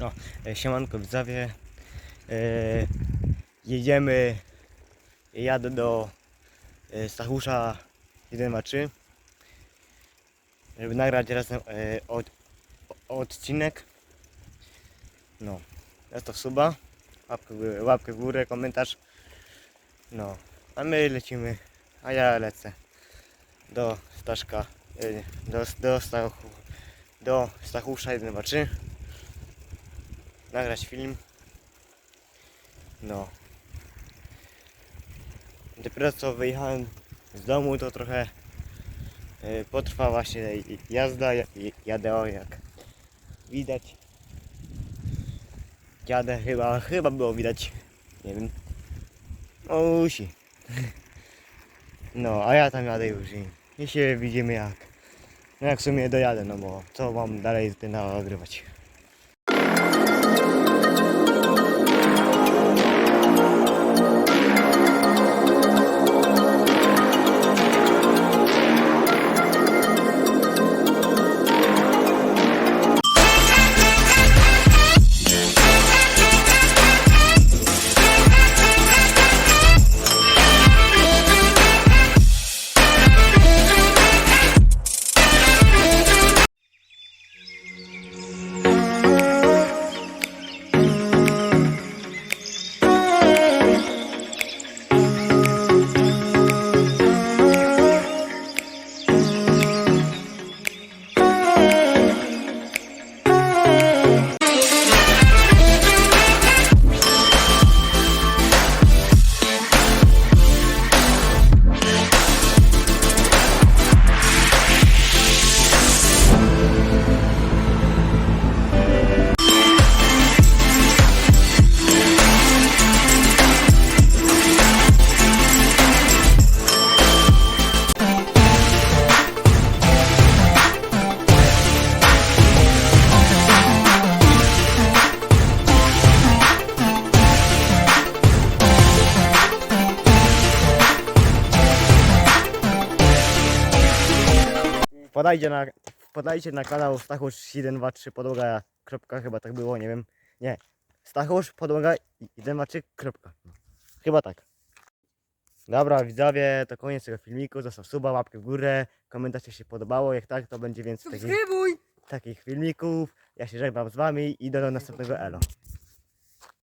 O, e, siemanko widzowie. E, jedziemy. Jadę do e, Stachusza 123 żeby nagrać razem od, odcinek. No, jest to suba, łapkę, łapkę w górę, komentarz. No, a my lecimy, a ja lecę do Staszka, do, do, Stachu, do Stachusza 123 nagrać film. No. Dopiero co wyjechałem z domu, to trochę y, potrwa właśnie jazda. Jadę o jak widać. Jadę chyba, chyba było widać. Nie wiem. O, musi. No, a ja tam jadę już i, i się widzimy jak. No jak w sumie dojadę, no bo co mam dalej tutaj nagrywać. Wpadajcie na, wpadajcie na kanał Stachusz 123 podłoga. Kropka, chyba tak było, nie wiem. Nie. Stachusz podłoga 123 kropka. Chyba tak. Dobra, widzowie, to koniec tego filmiku. Zostaw suba, łapkę w górę. Komentarz, czy się podobało. Jak tak, to będzie więcej takich, Subskrybuj! takich filmików. Ja się żegnam z wami i do następnego elo.